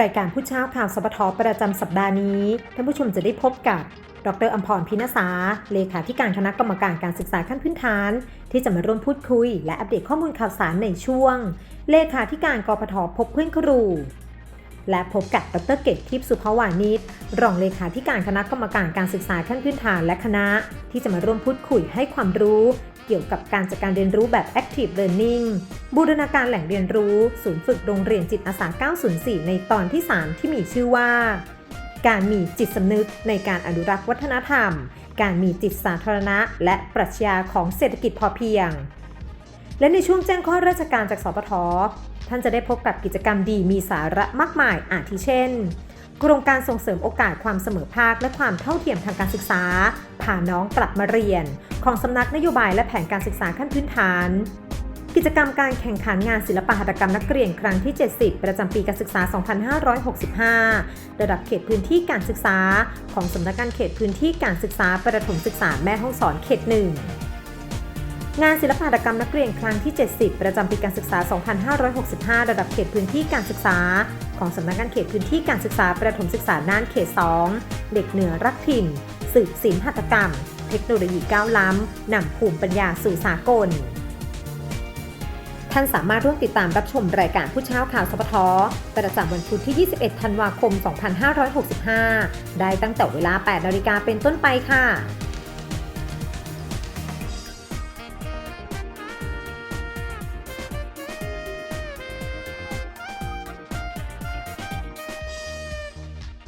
รายการผู้เช้าข่าวสปทประจำสัปดาห์นี้ ท่านผู้ชมจะได้พบกับ ดรอัมพรพินาสา เลขาธิการคณะกรรมการการศึกษาขั้นพื้นฐาน ที่จะมาร่วมพูดคุย และอัปเดตข้อมูลข่าวสารในช่วง เลขาธิการกพทพบเพื่อนครู และพบกับดรเกตทิพย์สุภาวานิชรองเลขาธิการคณะกรรมการการศึกษาขั้นพื้นฐานและคณะ ที่จะมาร่วมพูดคุยให้ความรู้ เกี่ยวกับการจัดการเรียนรู้แบบ Active Learning บูรณาการแหล่งเรียนรู้ ศูนย์ฝึกโรงเรียนจิตอาสา 904 ในตอนที่ 3 ที่มีชื่อว่า การมีจิตสำนึกในการอนุรักษ์วัฒนธรรม การมีจิตสาธารณะ และปรัชญาของเศรษฐกิจพอเพียงและในช่วงแจ้งข้อราชการจากสปท ท่านจะได้พบกับกิจกรรมดีมีสาระมากมายอาทิเช่นโครงการส่งเสริมโอกาสความเสมอภาคและความเท่าเทียมทางการศึกษาพาน้องกลับมาเรียน ของสำนักนโยบายและแผนการศึกษาขั้นพื้นฐาน กิจกรรมการแข่งขันงานศิลปหัตถกรรมนักเรียนครั้งที่ 70 ประจำปีการศึกษา 2565 ระดับเขตพื้นที่การศึกษา ของสำนักงานเขตพื้นที่การศึกษาประถมศึกษาแม่ห้องสอนเขตหนึ่ง งานศิลปหัตถกรรมนักเรียนครั้งที่ 70 ประจำปีการศึกษา 2565 ระดับเขตพื้นที่การศึกษา ของสำนักงานเขตพื้นที่การศึกษาประถมศึกษาน่านเขต 2 เด็กเหนือรักถิ่น สืบศิลปหัตถกรรม เทคโนโลยีก้าวล้ำนำภูมิปัญญาสู่สากล ท่านสามารถร่วมติดตามรับชมรายการผู้เช้าข่าวสปทประจำวันพุธที่ 21 ธันวาคม 2565 ได้ตั้งแต่เวลา 8 นาฬิกาเป็นต้นไปค่ะ